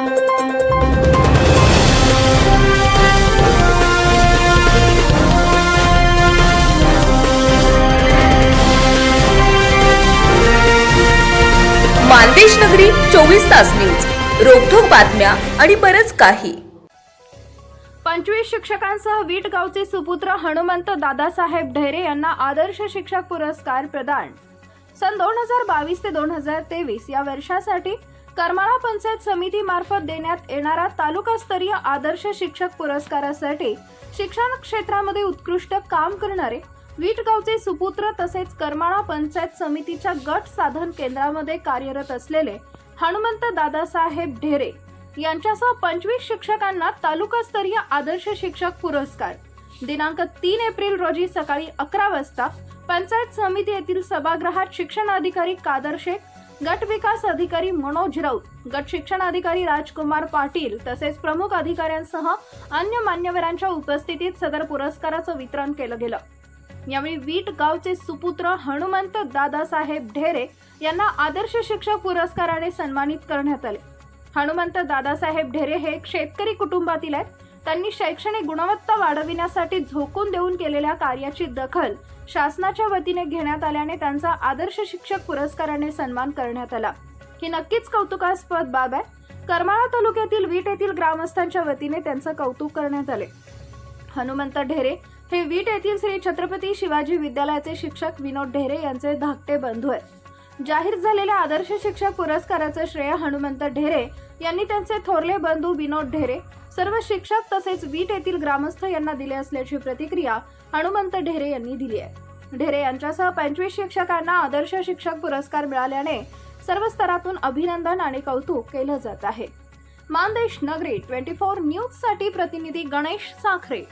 मानदेश नगरी चोवीस तास न्यूज. रोखोक बातम्या आणि बरच काही. पंचवीस शिक्षकांसह वीट गावचे सुपुत्र हनुमंत दादासाहेब ढेरे यांना आदर्श शिक्षक पुरस्कार प्रदान. सन दोन हजार बावीस ते दोन हजार तेवीस या वर्षासाठी करमाळा पंचायत समिती मार्फत देण्यात येणारा तालुकास्तरीय आदर्श शिक्षक पुरस्कारासाठी शिक्षण क्षेत्रामध्ये उत्कृष्ट काम करणारे विटगावचे सुपुत्र तसेच करमाळा पंचायत समितीच्या गट साधन केंद्रामध्ये कार्यरत असलेले हनुमंत दादासाहेब ढेरे यांच्यासह पंचवीस शिक्षकांना तालुकास्तरीय आदर्श शिक्षक पुरस्कार. दिनांक तीन एप्रिल रोजी सकाळी अकरा वाजता पंचायत समिती येथील सभागृहात शिक्षण अधिकारी कादर शेख गट विकास अधिकारी मनोज राऊत गट शिक्षण अधिकारी राजकुमार पाटील तसेच प्रमुख अधिकाऱ्यांसह अन्य मान्यवरांच्या उपस्थितीत सदर पुरस्काराचं वितरण केलं गेलं. यावेळी वीट गावचे सुपुत्र हनुमंत दादासाहेब ढेरे यांना आदर्श शिक्षक पुरस्काराने सन्मानित करण्यात आले. हनुमंत दादासाहेब ढेरे हे एक शेतकरी कुटुंबातील आहेत. त्यांनी शैक्षणिक गुणवत्ता वाढविण्यासाठी झोकून देऊन केलेल्या कार्याची दखल शासनाच्या वतीने घेण्यात आल्याने त्यांचा आदर्श शिक्षक पुरस्काराने सन्मान करण्यात आला. ही नक्कीच कौतुकास्पद बाब आहे. करमाळा तालुक्यातील वीट येथील ग्रामस्थांच्या वतीने त्यांचं कौतुक करण्यात आले. हनुमंत ढेरे हे वीट येथील श्री छत्रपती शिवाजी विद्यालयाचे शिक्षक विनोद ढेरे यांचे धाकटे बंधू आहेत. जाहीर झालेल्या आदर्श शिक्षक पुरस्काराचं श्रेय हनुमंत ढेरे यांनी त्यांचे थोरले बंधू विनोद ढेरे सर्व शिक्षक तसेच वीट येथील ग्रामस्थ यांना दिले असल्याची प्रतिक्रिया हनुमंत ढेरे यांनी दिली आहे. ढेरे यांच्यासह पंचवीस शिक्षकांना आदर्श शिक्षक पुरस्कार मिळाल्याने सर्व स्तरातून अभिनंदन आणि कौतुक केलं जात आहे. मानदेश नगरी ट्वेंटी फोर न्यूजसाठी प्रतिनिधी गणेश साखरे.